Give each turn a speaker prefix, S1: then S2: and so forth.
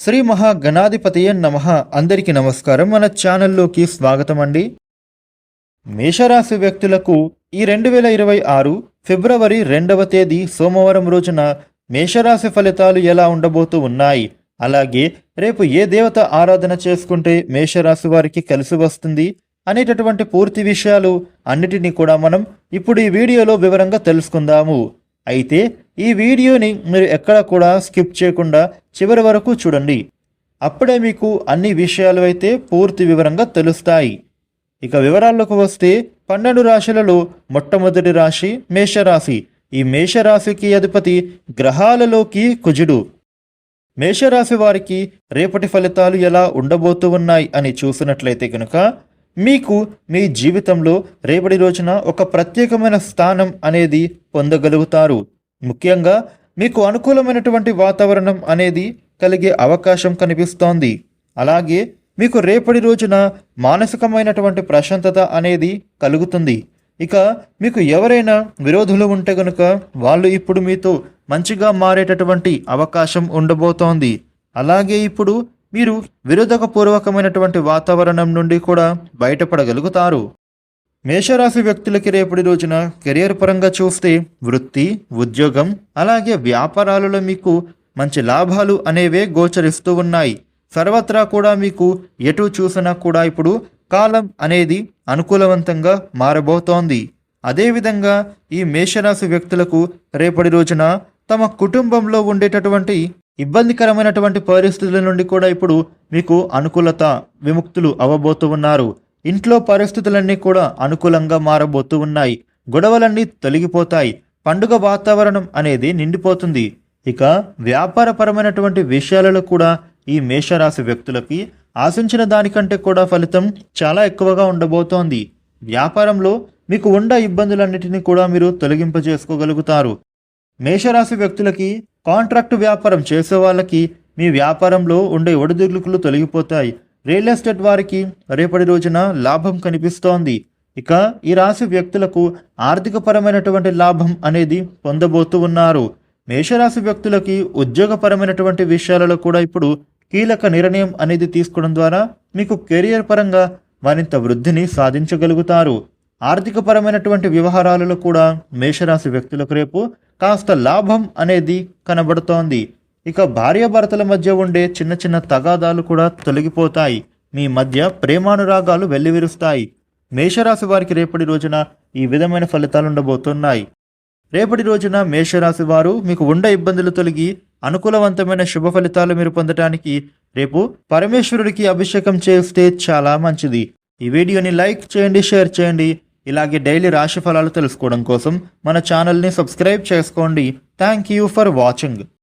S1: శ్రీ మహాగణాధిపతియ నమ. అందరికీ నమస్కారం. మన ఛానల్లోకి స్వాగతం అండి మేషరాశి వ్యక్తులకు ఈ రెండు వేల ఇరవై ఆరు ఫిబ్రవరి రెండవ తేదీ సోమవారం రోజున మేషరాశి ఫలితాలు ఎలా ఉండబోతూ ఉన్నాయి? అలాగే రేపు ఏ దేవత ఆరాధన చేసుకుంటే మేషరాశి వారికి కలిసి వస్తుంది అనేటటువంటి పూర్తి విషయాలు అన్నిటినీ కూడా మనం ఇప్పుడు ఈ వీడియోలో వివరంగా తెలుసుకుందాము. అయితే ఈ వీడియోని మీరు ఎక్కడ కూడా స్కిప్ చేయకుండా చివరి వరకు చూడండి. అప్పుడే మీకు అన్ని విషయాలు అయితే పూర్తి వివరంగా తెలుస్తాయి. ఇక వివరాల్లోకి వస్తే పన్నెండు రాశులలో మొట్టమొదటి రాశి మేషరాశి. ఈ మేషరాశికి అధిపతి గ్రహాలలోకి కుజుడు. మేషరాశి వారికి రేపటి ఫలితాలు ఎలా ఉండబోతూ ఉన్నాయి అని చూసినట్లయితే కనుక మీకు మీ జీవితంలో రేపటి రోజున ఒక ప్రత్యేకమైన స్థానం అనేది పొందగలుగుతారు. ముఖ్యంగా మీకు అనుకూలమైనటువంటి వాతావరణం అనేది కలిగే అవకాశం కనిపిస్తోంది. అలాగే మీకు రేపటి రోజున మానసికమైనటువంటి ప్రశాంతత అనేది కలుగుతుంది. ఇక మీకు ఎవరైనా విరోధులు ఉంటే గనుక వాళ్ళు ఇప్పుడు మీతో మంచిగా మారేటటువంటి అవకాశం ఉండబోతోంది. అలాగే ఇప్పుడు మీరు విరోధకపూర్వకమైనటువంటి వాతావరణం నుండి కూడా బయటపడగలుగుతారు. మేషరాశి వ్యక్తులకి రేపటి రోజున కెరియర్ పరంగా చూస్తే వృత్తి ఉద్యోగం అలాగే వ్యాపారాలలో మీకు మంచి లాభాలు అనేవే గోచరిస్తూ ఉన్నాయి. సర్వత్రా కూడా మీకు ఎటు చూసినా కూడా ఇప్పుడు కాలం అనేది అనుకూలవంతంగా మారబోతోంది. అదేవిధంగా ఈ మేషరాశి వ్యక్తులకు రేపటి రోజున తమ కుటుంబంలో ఉండేటటువంటి ఇబ్బందికరమైనటువంటి పరిస్థితుల నుండి కూడా ఇప్పుడు మీకు అనుకూలత విముక్తులు అవ్వబోతూ ఉన్నారు. ఇంట్లో పరిస్థితులన్నీ కూడా అనుకూలంగా మారబోతూ ఉన్నాయి. గొడవలన్నీ తొలగిపోతాయి. పండుగ వాతావరణం అనేది నిండిపోతుంది. ఇక వ్యాపారపరమైనటువంటి విషయాలలో కూడా ఈ మేషరాశి వ్యక్తులకి ఆశించిన దానికంటే కూడా ఫలితం చాలా ఎక్కువగా ఉండబోతోంది. వ్యాపారంలో మీకు ఉండ ఇబ్బందులన్నిటినీ కూడా మీరు తొలగింపజేసుకోగలుగుతారు. మేషరాశి వ్యక్తులకి కాంట్రాక్ట్ వ్యాపారం చేసే వాళ్ళకి మీ వ్యాపారంలో ఉండే ఒడిదుడుకులు తొలగిపోతాయి. రియల్ ఎస్టేట్ వారికి రేపటి రోజున లాభం కనిపిస్తోంది. ఇక ఈ రాశి వ్యక్తులకు ఆర్థికపరమైనటువంటి లాభం అనేది పొందబోతూ ఉన్నారు. మేషరాశి వ్యక్తులకి ఉద్యోగపరమైనటువంటి విషయాలలో కూడా ఇప్పుడు కీలక నిర్ణయం అనేది తీసుకోవడం ద్వారా మీకు కెరియర్ పరంగా మరింత వృద్ధిని సాధించగలుగుతారు. ఆర్థికపరమైనటువంటి వ్యవహారాలలో కూడా మేషరాశి వ్యక్తులకు రేపు కాస్త లాభం అనేది కనబడుతోంది. ఇక భార్యాభర్తల మధ్య ఉండే చిన్న చిన్న తగాదాలు కూడా తొలగిపోతాయి. మీ మధ్య ప్రేమానురాగాలు వెల్లివిరుస్తాయి. మేషరాశి వారికి రేపటి రోజున ఈ విధమైన ఫలితాలు ఉండబోతున్నాయి. రేపటి రోజున మేషరాశి వారు మీకు ఉండే ఇబ్బందులు తొలగి అనుకూలవంతమైన శుభ ఫలితాలు మీరు పొందటానికి రేపు పరమేశ్వరుడికి అభిషేకం చేస్తే చాలా మంచిది. ఈ వీడియోని లైక్ చేయండి షేర్ చేయండి. ఇలాగే డైలీ రాశి ఫలాలు తెలుసుకోవడం కోసం మన ఛానల్ని సబ్స్క్రైబ్ చేసుకోండి. Thank you for watching